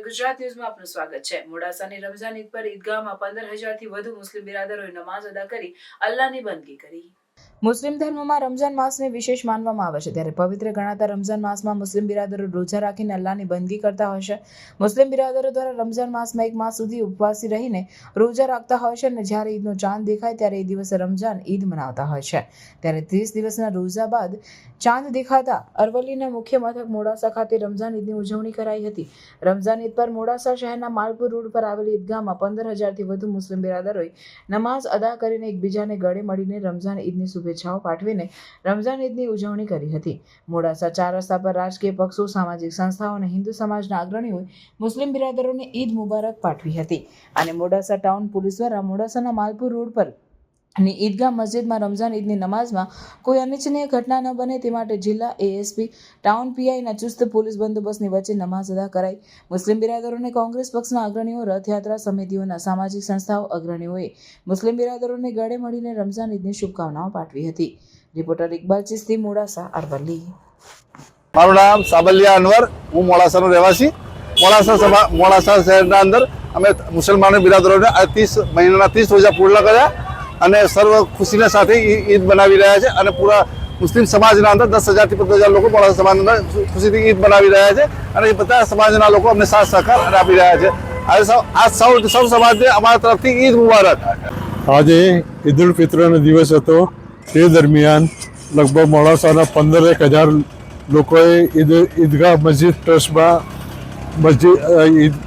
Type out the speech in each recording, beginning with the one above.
ગુજરાત ન્યૂઝમાં આપનું સ્વાગત છે. મોડાસાની રમઝાન ઈદ પર ઈદગાહમાં પંદર હજારથી વધુ મુસ્લિમ બિરાદરોએ નમાઝ અદા કરી અલ્લાહની બંદગી કરી. મુસ્લિમ ધર્મમાં રમઝાન માસને વિશેષ માનવામાં આવે છે. ત્યારે પવિત્ર ગણાતા રમઝાન માસમાં મુસ્લિમ બિરાદરો રોજા રાખીને અલ્લાહની બંદગી કરતા હોય છે. મુસ્લિમ બિરાદરો દ્વારા રમઝાન માસમાં એક માસ સુધી ઉપવાસી રહીને રોજા રાખતા હોય છે અને જ્યારે ઈદનો ચાંદ દેખાય ત્યારે એ દિવસે રમઝાન ઈદ મનાવતા હોય છે. ત્યારે ત્રીસ દિવસના રોજા બાદ ચાંદ દેખાતા અરવલ્લીના મુખ્ય મથક મોડાસા ખાતે રમઝાન ઈદની ઉજવણી કરાઈ હતી. રમઝાન ઈદ પર મોડાસા શહેરના માલપુર રોડ પર આવેલી ઈદગાહમાં પંદર હજારથી વધુ મુસ્લિમ બિરાદરોએ નમાઝ અદા કરીને એકબીજાને ગળે મળીને રમઝાન ઈદની શુભેચ્છાઓ પાઠવીને રમઝાન ઈદની ઉજવણી કરી હતી. મોડાસા ચાર રસ્તા પર રાજકીય પક્ષો, સામાજિક સંસ્થાઓ અને હિન્દુ સમાજના અગ્રણીઓએ મુસ્લિમ બિરાદરોને ઈદ મુબારક પાઠવી હતી. અને મોડાસા ટાઉન પોલીસ દ્વારા મોડાસાના માલપુર રોડ પર અને ઈદગાહ મસ્જિદમાં રમઝાન ઈદની નમાઝમાં કોઈ અનિચ્છનીય ઘટના ન બને તે માટે જિલ્લા એએસપી ટાઉન પીઆઈના ચુસ્ત પોલીસ બંદોબસ્તની વચ્ચે નમાઝ અદા કરાઈ. મુસ્લિમ બિરાદરોને કોંગ્રેસ પક્ષના અગ્રણીઓ રથયાત્રા સમિતિઓના સામાજિક સંસ્થાઓ અગ્રણીઓએ મુસ્લિમ બિરાદરોને ગળે મળીને રમઝાન ઈદની શુભકામનાઓ પાઠવી હતી. રિપોર્ટર ઇકબાલ ચિસ્તી મોડાસા, અરવલ્લી. મારું નામ સાબલિયા અનવર. હું મોડાસાનો રહેવાસી. મોડાસા સભા મોડાસા શહેરના અંદર અમે મુસલમાનો બિરાદરોને આ ત્રીસ મહિનાના ત્રીસ રોજા પૂર્ણ કર્યા. અને સર્વ ખુશીના સાથે ઈદ બનાવી રહ્યા છે અને પૂરા મુસ્લિમ સમાજના અંદર દસ હજારથી પંદર હજાર લોકો મોડાસા સમાજના અંદર ખુશીથી ઈદ બનાવી રહ્યા છે અને એ બધા સમાજના લોકો અમને સાથ સહકાર આપી રહ્યા છે. આજે આ સૌ સૌ સમાજને અમારા તરફથી ઈદ મુબારક. આજે ઈદ ઉલ ફિત્રનો દિવસ હતો. તે દરમિયાન લગભગ મોડાસાના પંદર એક હજાર લોકોએ ઈદ ઈદગાહ મસ્જિદ ટ્રસ્ટમાં મસ્જિદ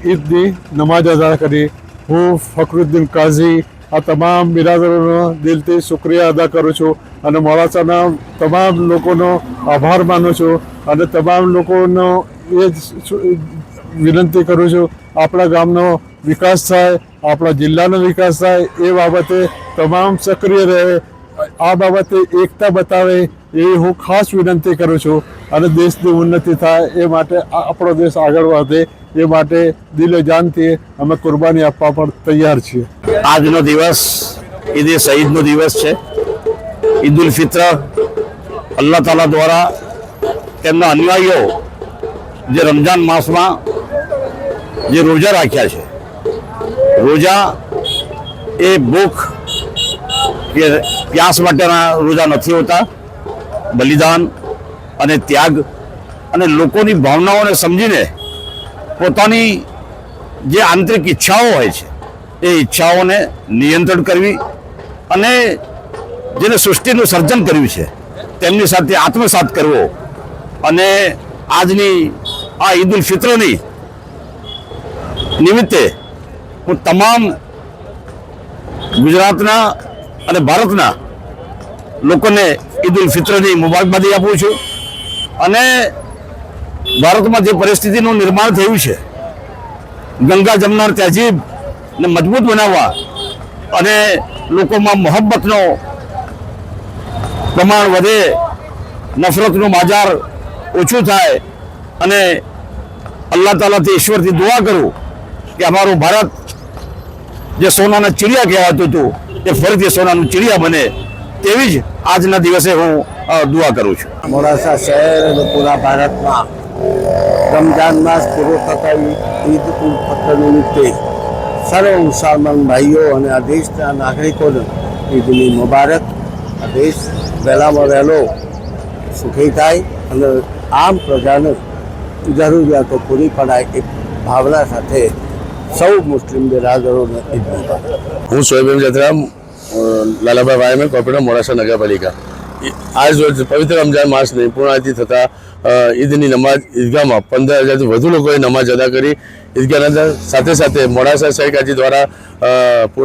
ઈદની નમાજ અદા કરી. હું ફખરુદ્દીન કાઝી આ તમામ બિરાદરોનો દિલથી શુક્રિયા અદા કરું છું અને મોડાસાના તમામ લોકોનો આભાર માનું છું અને તમામ લોકોનો એ જ વિનંતી કરું છું, આપણા ગામનો વિકાસ થાય, આપણા જિલ્લાનો વિકાસ થાય, એ બાબતે તમામ સક્રિય રહે, આ બાબતે એકતા બતાવે એવી હું ખાસ વિનંતી કરું છું અને દેશની ઉન્નતિ થાય, એ માટે આપણો દેશ આગળ વધે. એ માટે દિલે જાનથી અમે કુરબાની આપવા પણ તૈયાર છીએ. આજનો દિવસ, ઈદ એ શહીદનો દિવસ છે. ઈદ ઉલ ફિત્ર અલ્લાહ તાલા દ્વારા તેમના અનુયાયીઓ જે રમજાન માસમાં જે રોજા રાખ્યા છે. રોજા એ ભૂખ કે પ્યાસ માટેના રોજા નથી હોતા. બલિદાન અને ત્યાગ અને લોકોની ભાવનાઓને સમજીને પોતાની જે આંતરિક ઈચ્છાઓ હોય છે, એ ઈચ્છાઓને નિયંત્રણ કરવી અને જેને સૃષ્ટિનું સર્જન કર્યું છે, તેમની સાથે આત્મસાત કરવો અને આજની આ ઈદ ઉલ ફિત્રની નિમિત્તે હું તમામ ગુજરાતના અને ભારતના લોકોને ઈદ ઉલ ફિત્રની મુબારકબાદી આપું છું અને ભારતમાં જે પરિસ્થિતિનું નિર્માણ થયું છે, ગંગા જમનાર તહેજીબને મજબૂત બનાવવા અને લોકોમાં મોહબ્બતનો પ્રમાણ વધે, નફરતનું બાજાર ઓછું થાય અને અલ્લાહ તાલાથી ઈશ્વરથી દુઆ કરું કે અમારું ભારત જે સોનાના ચીડિયા કહેવાતું હતું, એ ફરીથી સોનાનું ચીડિયા બને, તેવી જ આજના દિવસે હું દુઆ કરું છું. મોડાસા શહેર પૂરા ભારતમાં રમજાન માસ પૂરો થતા ઈદ ઉલ ફિત્ર નિમિત્તે સર્વ મુસલમાન ભાઈઓ અને આ દેશના નાગરિકોને ઈદની મુબારક. આ દેશ વહેલામાં વહેલો સુખી થાય અને આમ પ્રજાને જરૂરિયાતો પૂરી પડાય એ ભાવના સાથે સૌ મુસ્લિમ બિરાદરોને ઈદ મુબારક. હું સોએબ જતરામ લાલાભાઈ વાયમે કોર્પોરેટર મોડાસા નગરપાલિકા. આજ રોજ પવિત્ર રમજાન માસની પૂર્ણાહતિ થતા ઈદની નમાજ ઈદગાહમાં પંદર હજારથી વધુ લોકોએ નમાજ અદા કરી. ઈદગાહના સાથે સાથે મોડાસા શહેરકાજી દ્વારા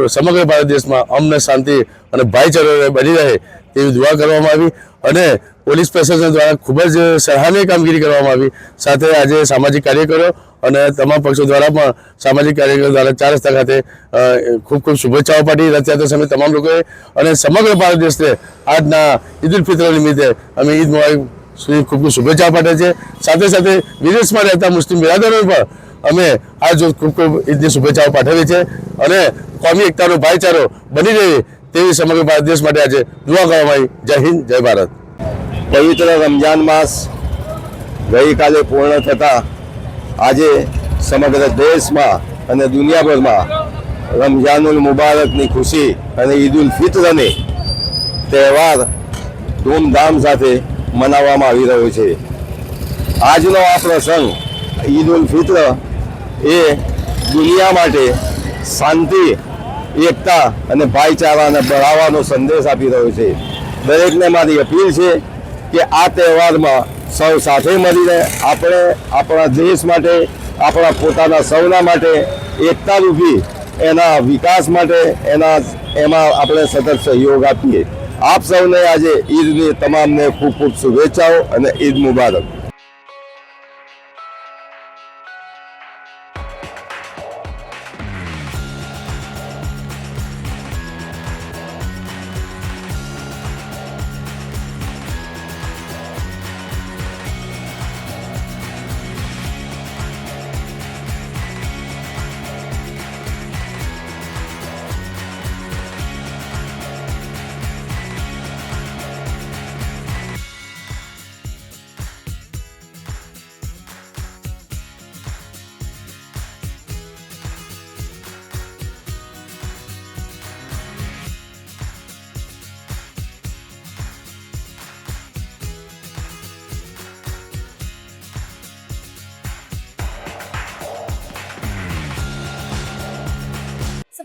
સમગ્ર ભારત દેશમાં અમને શાંતિ અને ભાઈચારો બની રહે. તેવી દુઆ કરવામાં આવી અને પોલીસ પ્રશાસન દ્વારા ખૂબ જ સરાહનીય કામગીરી કરવામાં આવી. સાથે આજે સામાજિક કાર્યકરો અને તમામ પક્ષો દ્વારા પણ સામાજિક કાર્યકરો દ્વારા ચાર રસ્તા ખાતે ખૂબ ખૂબ શુભેચ્છાઓ પાઠવી રથયાત્રા સમયે તમામ લોકોએ અને સમગ્ર ભારત દેશને આજના ઈદ ઉલ ફિત્ર નિમિત્તે અમે ઈદ મુબારક સુધી ખૂબ ખૂબ શુભેચ્છાઓ પાઠવે છે સાથે સાથે વિદેશમાં રહેતા મુસ્લિમ બિરાદરોને પણ અમે આજ ખૂબ ખૂબ ઈદની શુભેચ્છાઓ પાઠવી છે અને કોમી એકતાનો ભાઈચારો બની રહે તેવી સમગ્ર ભારત દેશ માટે આજે દુઆ કરવામાં આવી. જય હિન્દ, જય ભારત. પવિત્ર રમજાન માસ ગઈકાલે પૂર્ણ થતા આજે સમગ્ર દેશમાં અને દુનિયાભરમાં રમઝાનુલ મુબારકની ખુશી અને ઈદ ઉલ ફિત્રની તહેવાર ધૂમધામ સાથે મનાવવામાં આવી રહ્યો છે. આજનો આ પ્રસંગ ઈદ ઉલ ફિત્ર એ દુનિયા માટે શાંતિ એકતા અને ભાઈચારાને બઢાવવાનો સંદેશ આપી રહ્યો છે. દરેકને મારી અપીલ છે કે આ તહેવારમાં સૌ સાથે મળીને આપણે આપણા દેશ માટે, આપણા પોતાના સૌના માટે એકતા રૂપી એના વિકાસ માટે એના, એમાં આપણે સતત સહયોગ આપીએ. આપ સૌને આજે ઈદની તમામને ખૂબ ખૂબ શુભેચ્છાઓ અને ઈદ મુબારક.